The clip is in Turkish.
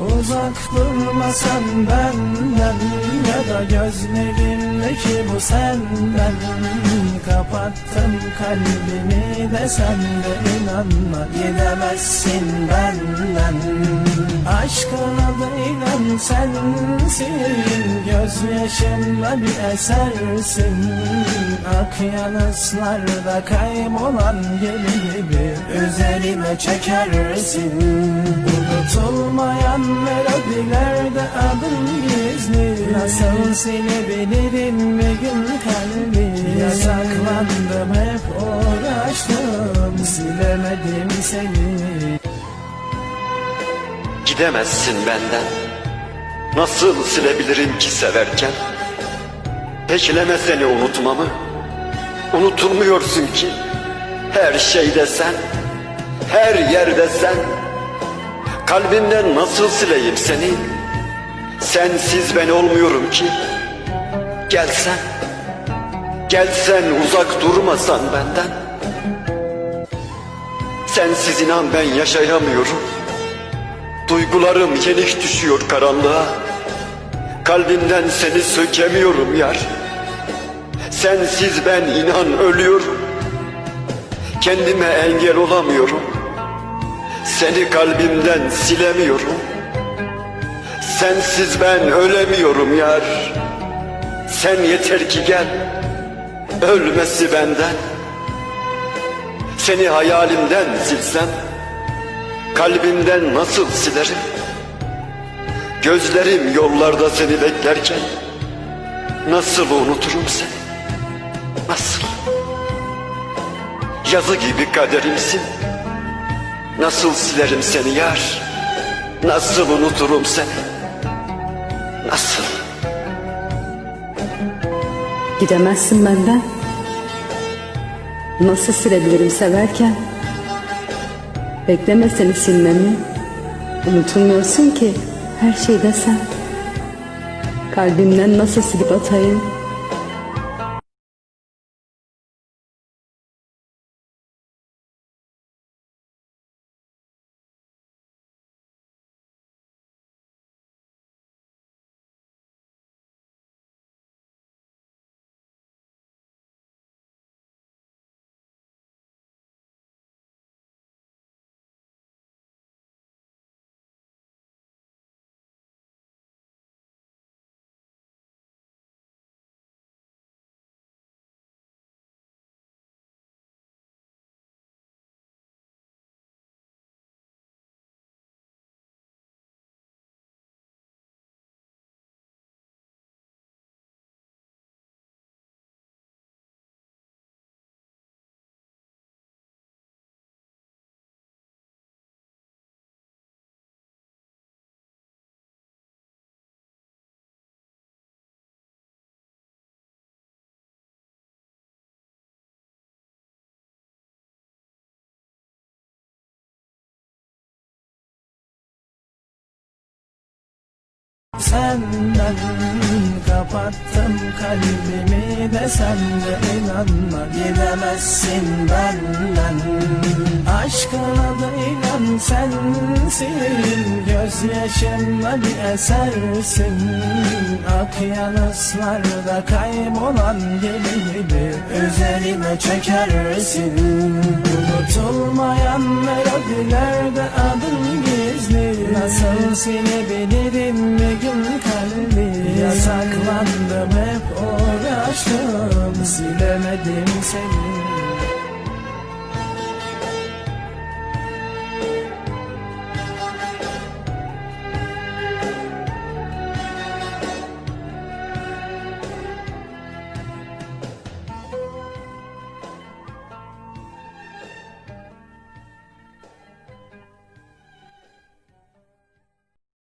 Uzak durmasan benden Ya da gözlerimdeki bu senden Kapattım kalbimi de sen de inanma Gidemezsin benden. Aşkına da inan sensin Gözyaşımla bir esersin. Akyanıslarda kaybolan gemi gibi Üzerime çekersin. Unutulmayan melodilerde adın gizli. Nasıl silebilirim bir gün kalbi? Yasaklandım hep uğraştım. Silemedim seni. Gidemezsin benden Nasıl silebilirim ki severken? Bekleme seni unutmamı. Unutulmuyorsun ki. Her şeyde sen Her yerde sen. Kalbimden nasıl sileyim seni? Sensiz ben olmuyorum ki. Gelsen Gelsen uzak durmasan benden. Sensiz inan ben yaşayamıyorum. Duygularım yenik düşüyor karanlığa Kalbimden seni sökemiyorum yar. Sensiz ben inan ölüyorum. Kendime engel olamıyorum. Seni kalbimden silemiyorum. Sensiz ben ölemiyorum yar. Sen yeter ki gel. Ölmesi benden. Seni hayalimden silsem Kalbimden nasıl silerim? Gözlerim yollarda seni beklerken Nasıl unuturum seni? Nasıl? Yazı gibi kaderimsin Nasıl silerim seni yar? Nasıl unuturum seni? Nasıl? Gidemezsin benden. Nasıl silebilirim severken? Bekleme seni silmemi. Unutulmuyorsun ki her şeyde sen. Kalbimden nasıl silip atayım? Senden kapattım kalbimi de sen de inanma Gidemezsin benden. Aşkına da inan sensin Gözyaşımla bir esersin. Akyanıslarda kaybolan gemi gibi Üzerime çekersin. Unutulmayan melodilerde adın Nasıl silebilirim bir gün kalbi? Yasaklandım hep uğraştım Silemedim seni